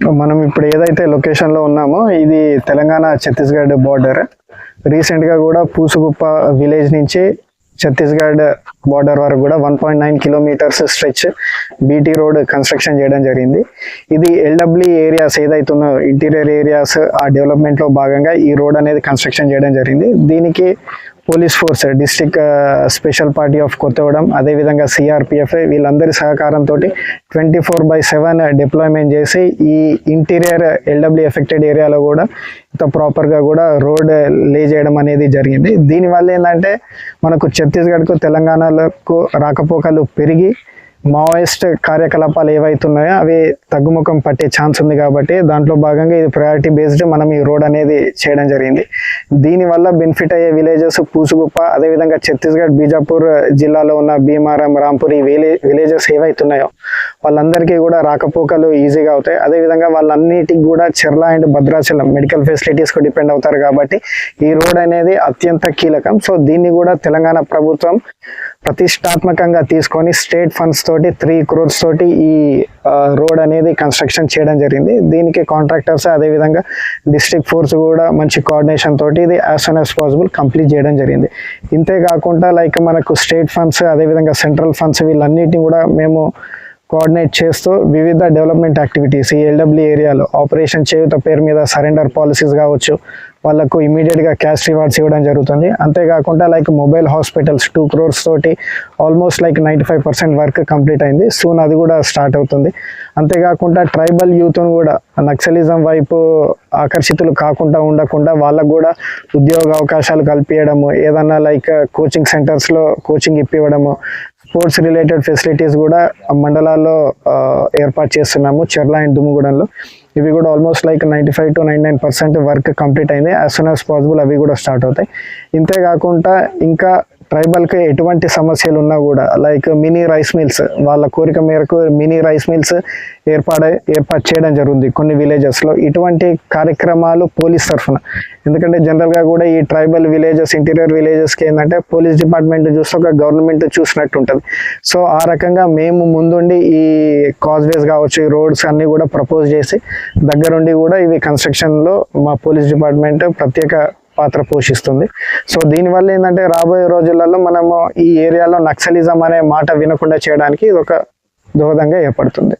మనం ఇప్పుడు ఏదైతే లొకేషన్లో ఉన్నామో ఇది తెలంగాణ ఛత్తీస్గఢ్ బార్డర్ రీసెంట్గా కూడా పూసుగుప్ప విలేజ్ నుంచి ఛత్తీస్గఢ్ బార్డర్ వరకు కూడా one point nine kilometres stretch BT road construction చేయడం జరిగింది. ఇది ఎల్డబ్ల్యూ ఏరియాస్ ఏదైతుందో ఇంటీరియర్ ఏరియాస్ ఆ డెవలప్మెంట్లో భాగంగా ఈ రోడ్ అనేది కన్స్ట్రక్షన్ చేయడం జరిగింది. దీనికి police force district special party of Kothagudem అదేవిధంగా సిఆర్పిఎఫ్ వీళ్ళందరి సహకారంతో twenty four by seven deployment చేసి ఈ ఇంటీరియర్ ఎల్డబ్ల్యూ ఎఫెక్టెడ్ ఏరియాలో కూడా ఇంత ప్రాపర్గా కూడా రోడ్ లే చేయడం అనేది జరిగింది. దీనివల్ల ఏంటంటే మనకు ఛత్తీస్గఢ్కు తెలంగాణలకు రాకపోకలు పెరిగి మావోయిస్ట్ కార్యకలాపాలు ఏవైతున్నాయో అవి తగ్గుముఖం పట్టే ఛాన్స్ ఉంది కాబట్టి దాంట్లో భాగంగా ఇది ప్రయారిటీ బేస్డ్ మనం ఈ రోడ్ అనేది చేయడం జరిగింది. దీనివల్ల బెనిఫిట్ అయ్యే విలేజెస్ పూసుగుప్ప అదేవిధంగా ఛత్తీస్గఢ్ బీజాపూర్ జిల్లాలో ఉన్న భీమారం రాంపూర్ ఈ విలేజెస్ ఏవైతున్నాయో వాళ్ళందరికీ కూడా రాకపోకలు ఈజీగా అవుతాయి. అదేవిధంగా వాళ్ళన్నిటికి కూడా చెర్ల అండ్ భద్రాచలం మెడికల్ ఫెసిలిటీస్కు డిపెండ్ అవుతారు కాబట్టి ఈ రోడ్ అనేది అత్యంత కీలకం. సో దీన్ని కూడా తెలంగాణ ప్రభుత్వం ప్రతిష్టాత్మకంగా తీసుకొని స్టేట్ ఫండ్స్ తోటి త్రీ క్రోర్స్ తోటి ఈ రోడ్ అనేది కన్స్ట్రక్షన్ చేయడం జరిగింది. దీనికి కాంట్రాక్టర్స్ అదేవిధంగా డిస్ట్రిక్ట్ ఫోర్స్ కూడా మంచి కోఆర్డినేషన్ తోటి ఇది as soon as possible complete చేయడం జరిగింది. ఇంతే కాకుండా లైక్ మనకు స్టేట్ ఫండ్స్ అదేవిధంగా సెంట్రల్ ఫండ్స్ వీళ్ళన్నిటిని కూడా మేము కోఆర్డినేట్ చేస్తూ వివిధ డెవలప్మెంట్ యాక్టివిటీస్ ఈ ఎల్డబ్ల్యూ ఏరియాలో ఆపరేషన్ చేయుత పేరు మీద సరెండర్ పాలసీస్ కావచ్చు వాళ్ళకు ఇమీడియట్గా క్యాష్ రివార్డ్స్ ఇవ్వడం జరుగుతుంది. అంతేకాకుండా like mobile hospitals two crores తోటి almost like ninety five percent work complete అయింది. సూన్ అది కూడా స్టార్ట్ అవుతుంది. అంతేకాకుండా ట్రైబల్ యూత్ను కూడా నక్సలిజం వైపు ఆకర్షితులు కాకుండా ఉండకుండా వాళ్ళకు కూడా ఉద్యోగ అవకాశాలు కల్పించడము ఏదన్నా లైక్ కోచింగ్ సెంటర్స్లో కోచింగ్ ఇప్పివ్వడము స్పోర్ట్స్ రిలేటెడ్ ఫెసిలిటీస్ కూడా మండలాల్లో ఏర్పాటు చేస్తున్నాము చెర్ల అండ్ దుమ్ముగూడెంలో. ఇవి కూడా almost like ninety five to nine nine percent work complete అయింది. యాజ్ సూన్ యాజ్ పాసిబుల్ అవి కూడా స్టార్ట్ అవుతాయి. ఇంతే కాకుండా ఇంకా ట్రైబల్కి ఎటువంటి సమస్యలు ఉన్నా కూడా లైక్ మినీ రైస్ మిల్స్ వాళ్ళ కోరిక మేరకు మినీ రైస్ మిల్స్ ఏర్పాటు ఏర్పాటు చేయడం జరుగుతుంది కొన్ని విలేజెస్లో ఇటువంటి కార్యక్రమాలు పోలీస్ తరఫున. ఎందుకంటే జనరల్గా కూడా ఈ ట్రైబల్ విలేజెస్ ఇంటీరియర్ విలేజెస్కి ఏంటంటే పోలీస్ డిపార్ట్మెంట్ చూస్తే ఒక గవర్నమెంట్ చూసినట్టు ఉంటుంది. సో ఆ రకంగా మేము ముందుండి ఈ కాజ్వేస్ కావచ్చు ఈ రోడ్స్ అన్నీ కూడా ప్రపోజ్ చేసి దగ్గరుండి కూడా ఇవి కన్స్ట్రక్షన్లో మా పోలీస్ డిపార్ట్మెంట్ ప్రత్యేక పాత్ర పోషిస్తుంది. సో దీనివల్ల ఏంటంటే రాబోయే రోజులలో మనము ఈ ఏరియాలో నక్సలిజం అనే మాట వినకుండా చేయడానికి ఇది ఒక దోహదంగా ఏర్పడుతుంది.